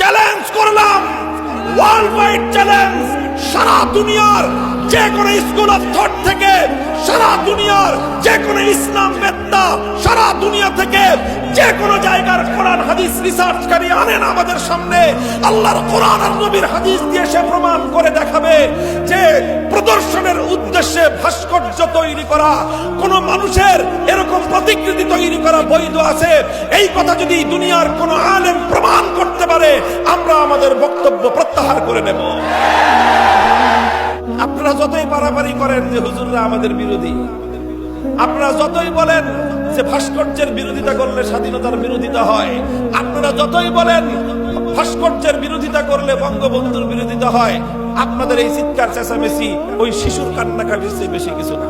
Challenge করলাম। World wide challenge সারা দুনিয়ার যে কোনো স্কুল অফ থট থেকে, সারা দুনিয়ার যে কোনো ইসলাম বেত্তা, সারা দুনিয়া থেকে যে কোনো জায়গার কোরআন, হাদিস রিসার্চকারী আনেন আমাদের সামনে। আল্লাহর কোরআন আর নবীর হাদিস দিয়ে সে প্রমাণ করে দেখাবে যে প্রদর্শনের উদ্দেশ্যে ভাস্কর্য তৈরি করা, কোন মানুষের এরকম প্রতিকৃতি তৈরি করা বৈধ আছে। এই কথা যদি দুনিয়ার কোনো আলেম প্রমাণ করতে আমাদের বক্তব্য প্রত্যাহার করে নেব। আপনারা যতই পারাপারি করেন যে হুজুররা আমাদের বিরোধী, আপনারা যতই বলেন যে ভাস্কর্যের বিরোধিতা করলে স্বাধীনতার বিরোধিতা হয়, আপনারা যতই বলেন ভাস্কর্যের বিরোধিতা করলে বঙ্গবন্ধুর বিরোধিতা হয়, আপনাদের এই চিৎকার, চেঁচামেচি ওই শিশুর কান্নাকাটির চেয়ে বেশি কিছু না।